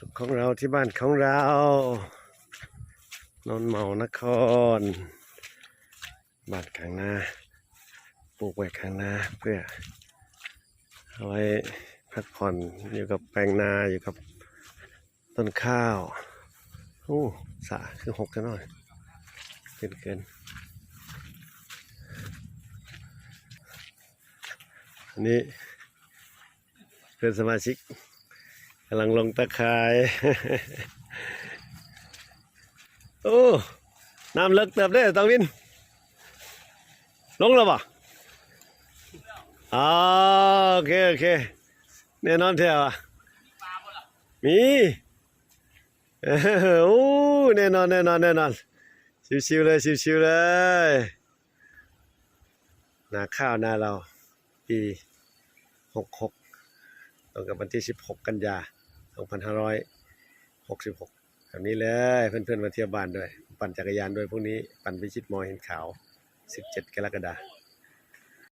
สุขของเราที่บ้านของเรา นนเมานคร บ้านข้างหน้าปลูกไว้ข้างหน้าเพื่อเอาไว้พักผ่อนอยู่กับแปลงนาอยู่กับต้นข้าวโอ้สาคือหกกันหน่อยเกินเกินอันนี้เพื่อนสมาชิก กำลังลงตะไคร้โอ้น้ำเลิกเติบได้ตองวิน ลงแล้วปะอ๋อโอเคโอเคแน่นอนแท้ว่ะมีออโอ้แน่นอนแน่นอนแน่นอนชิวๆเลยชิวๆเลยนาข้าวนาเรา ปีหกหก รงกับวันที่ 16 กันยา 2566แบบนี้เลยเพื่อนๆมาเที่ยวบ้านด้วย ปั่นจักรยานด้วยพวกนี้ปั่นพิชิตมอเห็นขาว 17 กรกฎาคม